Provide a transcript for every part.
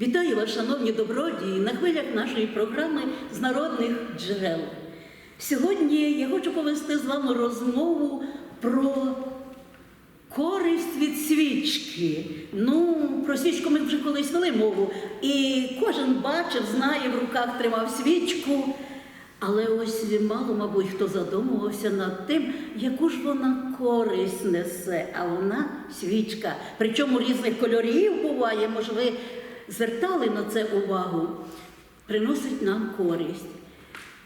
Вітаю вас, шановні добродії, на хвилях нашої програми з народних джерел. Сьогодні я хочу повести з вами розмову про користь від свічки. Ну, про свічку ми вже колись вели мову, і кожен бачив, знає, в руках тримав свічку. Але ось мало, мабуть, хто задумувався над тим, яку ж вона користь несе, а вона свічка. Причому різних кольорів буває, може, ви звертали на це увагу, приносить нам користь.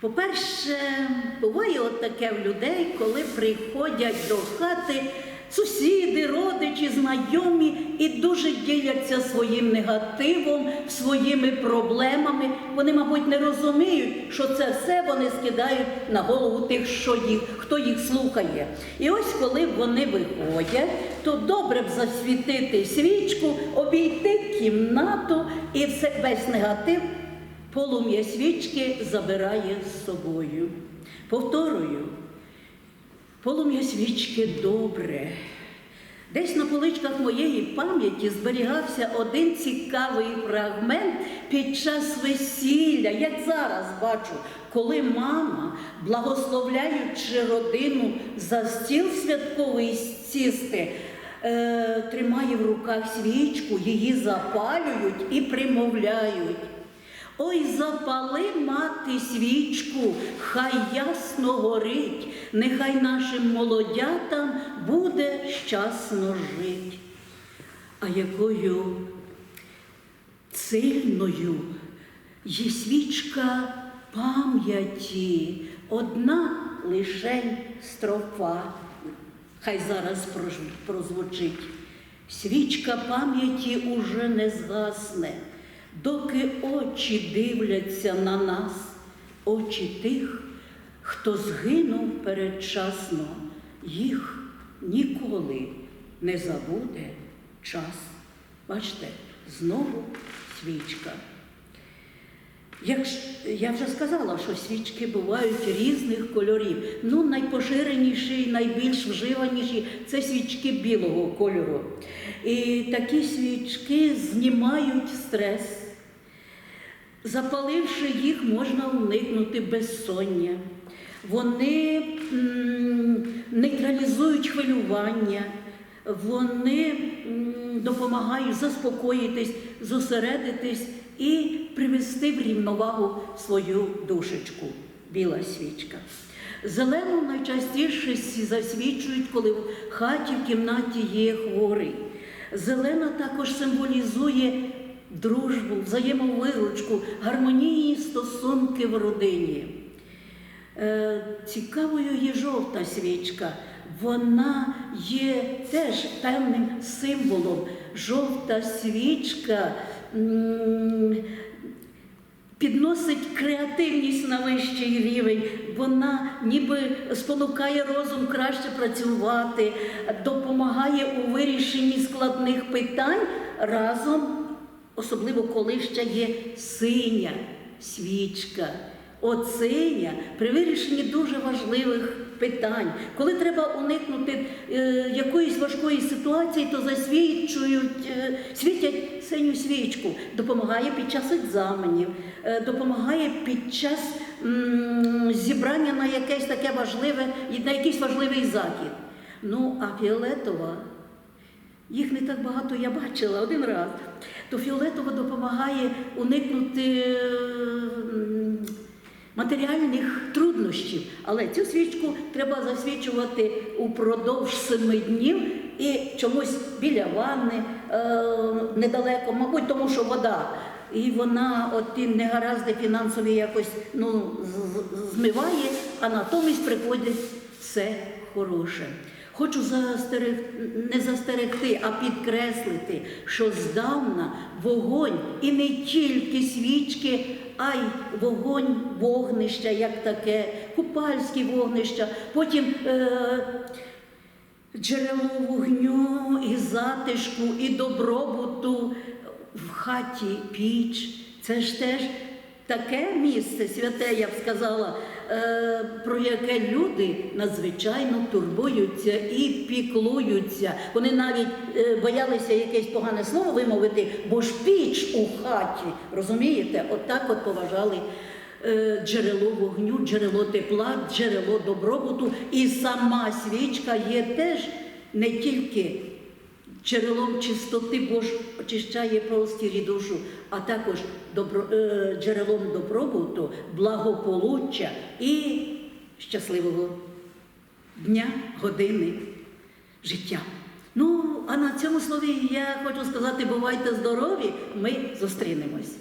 По-перше, буває от таке в людей, коли приходять до хати сусіди, знайомі і дуже діляться своїм негативом, своїми проблемами. Вони, мабуть, не розуміють, що це все вони скидають на голову тих, що їх, хто їх слухає. І ось коли вони виходять, то добре б засвітити свічку, обійти кімнату і все, весь негатив полум'я свічки забирає з собою. Повторюю, полум'я свічки добре. Десь на поличках моєї пам'яті зберігався один цікавий фрагмент під час весілля, як зараз бачу, коли мама, благословляючи родину за стіл святковий сісти, е, тримає в руках свічку, її запалюють і примовляють. Ой, запали мати свічку, хай ясно горить, нехай нашим молодятам буде щасно жить. А якою сильною є свічка пам'яті, одна лишень строфа. Хай зараз прозвучить. Свічка пам'яті уже не згасне, доки очі дивляться на нас, очі тих, хто згинув передчасно, їх ніколи не забуде час. Бачите, знову свічка. Я вже сказала, що свічки бувають різних кольорів. Ну, найпоширеніші, найбільш вживаніші це свічки білого кольору. І такі свічки знімають стрес. Запаливши їх, можна уникнути безсоння. Вони нейтралізують хвилювання, вони допомагають заспокоїтись, зосередитись і привести в рівновагу свою душечку. Біла свічка. Зелену найчастіше засвічують, коли в хаті в кімнаті є хворий. Зелена також символізує дружбу, взаємовиручку, гармонійні стосунки в родині. Е, Цікавою є жовта свічка. Вона є теж певним символом. Жовта свічка підносить креативність на вищий рівень, вона ніби спонукає розум краще працювати, допомагає у вирішенні складних питань разом, особливо коли ще є синя свічка. От при вирішенні дуже важливих питань. Коли треба уникнути е, якоїсь важкої ситуації, то засвічують, е, світять синю свічку, допомагає під час екзаменів, е, допомагає під час м, зібрання на якесь таке важливе, на якийсь важливий захід. Ну, а фіолетова їх не так багато я бачила один раз. То фіолетова допомагає уникнути е, матеріальних труднощів. Але цю свічку треба засвічувати упродовж семи днів і чомусь біля ванни е, недалеко, мабуть, тому що вода. І вона от ті негаразди фінансові якось ну, змиває, а натомість приходить все хороше. Хочу застерег... не застерегти, а підкреслити, що здавна вогонь і не тільки свічки, а й вогонь вогнища, як таке, купальські вогнища, потім е... джерело вогню і затишку, і добробуту в хаті піч. Це ж теж таке місце святе, я б сказала, про яке люди надзвичайно турбуються і піклуються. Вони навіть е, боялися якесь погане слово вимовити, бо ж піч у хаті. Розумієте? Отак от поважали. е, Джерело вогню, джерело тепла, джерело добробуту, і сама свічка є теж не тільки джерелом чистоти, Бож очищає простір і душу, а також добро, е, джерелом добробуту, благополуччя і щасливого дня, години життя. Ну, а на цьому слові я хочу сказати, бувайте здорові, ми зустрінемось.